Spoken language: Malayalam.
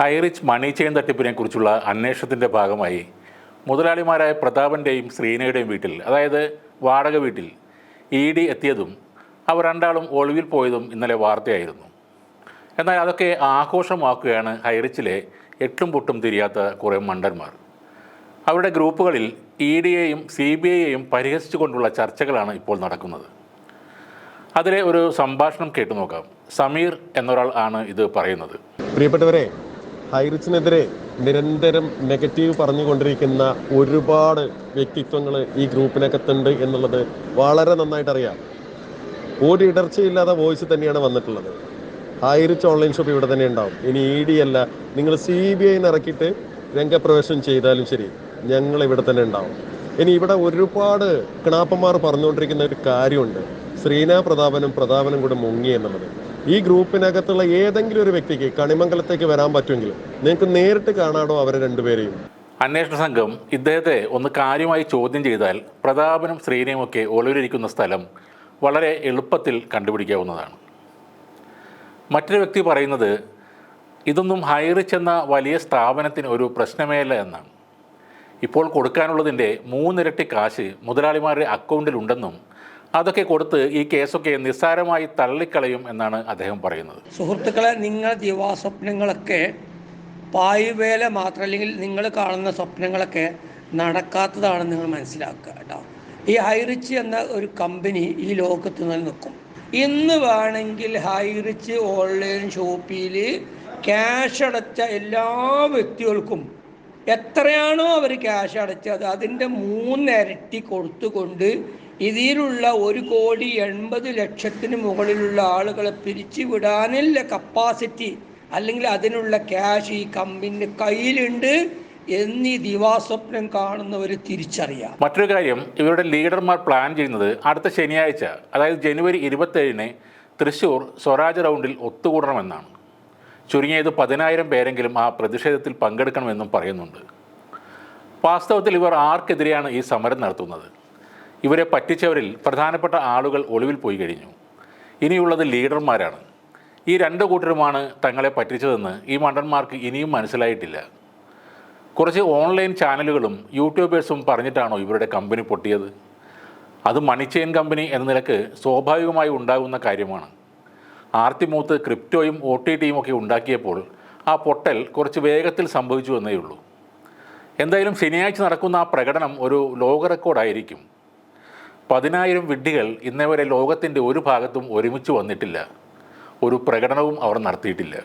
ഹൈറിച്ച് മണി ചെയിൻ തട്ടിപ്പിനെ കുറിച്ചുള്ള അന്വേഷണത്തിന്റെ ഭാഗമായി മുതലാളിമാരായ പ്രതാപന്റെയും ശ്രീനയുടെയും വീട്ടിൽ അതായത് വാടക വീട്ടിൽ ഇ ഡി എത്തിയതും അവർ രണ്ടാളും ഒളിവിൽ പോയതും ഇന്നലെ വാർത്തയായിരുന്നു. എന്നാൽ അതൊക്കെ ആഘോഷമാക്കുകയാണ് ഹൈറിച്ചിലെ എട്ടും പൊട്ടും തിരിയാത്ത കുറേ മണ്ടന്മാർ. അവരുടെ ഗ്രൂപ്പുകളിൽ ഇ ഡിയെയും സി ബി ഐയെയും പരിഹസിച്ചുകൊണ്ടുള്ള ചർച്ചകളാണ് ഇപ്പോൾ നടക്കുന്നത്. അതിലെ ഒരു സംഭാഷണം കേട്ടു നോക്കാം സമീർ എന്നൊരാൾ ആണ് ഇത് പറയുന്നത്. പ്രിയപ്പെട്ടവരെ ഹൈറിച്ചിനെതിരെ നിരന്തരം നെഗറ്റീവ് പറഞ്ഞുകൊണ്ടിരിക്കുന്ന ഒരുപാട് വ്യക്തിത്വങ്ങൾ ഈ ഗ്രൂപ്പിനകത്തുണ്ട് എന്നുള്ളത് വളരെ നന്നായിട്ട് അറിയാം ഒരു ഇടർച്ചയില്ലാത്ത വോയിസ് തന്നെയാണ് വന്നിട്ടുള്ളത്. ഹൈറിച്ച് ഓൺലൈൻ ഷോപ്പ് ഇവിടെ തന്നെ ഉണ്ടാവും. ഇനി ഇ ഡി അല്ല. നിങ്ങൾ സി ബി ഐ ഇറക്കിയിട്ട് രംഗപ്രവേശനം ചെയ്താലും ശരി ഞങ്ങൾ ഇവിടെ തന്നെ ഉണ്ടാവും. ഇനി ഇവിടെ ഒരുപാട് കിണാപ്പന്മാർ പറഞ്ഞുകൊണ്ടിരിക്കുന്ന ഒരു കാര്യമുണ്ട്. ശ്രീനാ പ്രതാപനും പ്രതാപനും കൂടെ മുങ്ങി എന്നുള്ളത്. ഈ ഗ്രൂപ്പിനകത്തുള്ള ഏതെങ്കിലും ഒരു വ്യക്തിക്ക് കണിമംഗലത്തേക്ക് വരാൻ പറ്റുമെങ്കിൽ നിങ്ങൾക്ക് നേരിട്ട് കാണാടോ അവരെ രണ്ടുപേരെയും? അന്വേഷണ സംഘം ഇദ്ദേഹത്തെ ഒന്ന് കാര്യമായി ചോദ്യം ചെയ്താൽ പ്രതാപനും ശ്രീനയുമൊക്കെ ഒളിവിലിരിക്കുന്ന സ്ഥലം വളരെ എളുപ്പത്തിൽ കണ്ടുപിടിക്കാവുന്നതാണ്. മറ്റൊരു വ്യക്തി പറയുന്നത് ഇതൊന്നും ഹൈറിച്ച് എന്ന വലിയ സ്ഥാപനത്തിന് ഒരു പ്രശ്നമേല എന്നാണ്. ഇപ്പോൾ കൊടുക്കാനുള്ളതിന്റെ മൂന്നിരട്ടി കാശ് മുതലാളിമാരുടെ അക്കൗണ്ടിലുണ്ടെന്നും അതൊക്കെ കൊടുത്ത് ഈ കേസൊക്കെ നിസ്സാരമായി തള്ളിക്കളയും എന്നാണ് അദ്ദേഹം പറയുന്നത്. സുഹൃത്തുക്കളെ നിങ്ങൾ ദിവാസ്വപ്നങ്ങളൊക്കെ പായുവേല മാത്രം അല്ലെങ്കിൽ നിങ്ങൾ കാണുന്ന സ്വപ്നങ്ങളൊക്കെ നടക്കാത്തതാണെന്ന് നിങ്ങൾ മനസ്സിലാക്കുക കേട്ടോ. ഈ ഹൈറിച്ച് എന്ന ഒരു കമ്പനി ഈ ലോകത്ത് നിലനിൽക്കും. ഇന്ന് വേണമെങ്കിൽ ഹൈറിച്ച് ഓൺലൈൻ ഷോപ്പിൽ ക്യാഷ് അടച്ച എല്ലാ വ്യക്തികൾക്കും എത്രയാണോ അവർ ക്യാഷ് അടച്ചത് അതിന്റെ മൂന്നിരട്ടി കൊടുത്തുകൊണ്ട് ഇതിലുള്ള ഒരു കോടി എൺപത് ലക്ഷത്തിന് മുകളിലുള്ള ആളുകളെ പിരിച്ചു വിടാനുള്ള കപ്പാസിറ്റി അല്ലെങ്കിൽ അതിനുള്ള ക്യാഷ് ഈ കമ്പനി കയ്യിലുണ്ട് എന്നീ ദിവാസ്വപ്നം കാണുന്നവർ തിരിച്ചറിയാം. മറ്റൊരു കാര്യം ഇവരുടെ ലീഡർമാർ പ്ലാൻ ചെയ്യുന്നത് അടുത്ത ശനിയാഴ്ച അതായത് ജനുവരി ഇരുപത്തേഴിന് തൃശൂർ സ്വരാജ് റൗണ്ടിൽ ഒത്തുകൂടണമെന്നാണ്. ചുരുങ്ങിയത് പതിനായിരം പേരെങ്കിലും ആ പ്രതിഷേധത്തിൽ പങ്കെടുക്കണമെന്നും പറയുന്നുണ്ട്. വാസ്തവത്തിൽ ഇവർ ആർക്കെതിരെയാണ് ഈ സമരം നടത്തുന്നത്? ഇവരെ പറ്റിച്ചവരിൽ പ്രധാനപ്പെട്ട ആളുകൾ ഒളിവിൽ പോയി കഴിഞ്ഞു. ഇനിയുള്ളത് ലീഡർമാരാണ്. ഈ രണ്ട് കൂട്ടരുമാണ് തങ്ങളെ പറ്റിച്ചതെന്ന് ഈ മണ്ടന്മാർക്ക് ഇനിയും മനസ്സിലായിട്ടില്ല. കുറച്ച് ഓൺലൈൻ ചാനലുകളും യൂട്യൂബേഴ്സും പറഞ്ഞിട്ടാണോ ഇവരുടെ കമ്പനി പൊട്ടിയത്? അത് മണി ചെയിൻ കമ്പനി എന്ന നിലയ്ക്ക് സ്വാഭാവികമായി ഉണ്ടാകുന്ന കാര്യമാണ്. ആർത്തിമൂത്ത് ക്രിപ്റ്റോയും ഒ ടി ടിയും ഒക്കെ ഉണ്ടാക്കിയപ്പോൾ ആ പൊട്ടൽ കുറച്ച് വേഗത്തിൽ സംഭവിച്ചു എന്നേ ഉള്ളൂ എന്തായാലും ശനിയാഴ്ച നടക്കുന്ന ആ പ്രകടനം ഒരു ലോക റെക്കോർഡായിരിക്കും. പതിനായിരം വിഡ്ഢികൾ ഇന്നേ വരെ ലോകത്തിന്റെ ഒരു ഭാഗത്തും ഒരുമിച്ച് വന്നിട്ടില്ല. ഒരു പ്രകടനവും അവർ നടത്തിയിട്ടില്ല.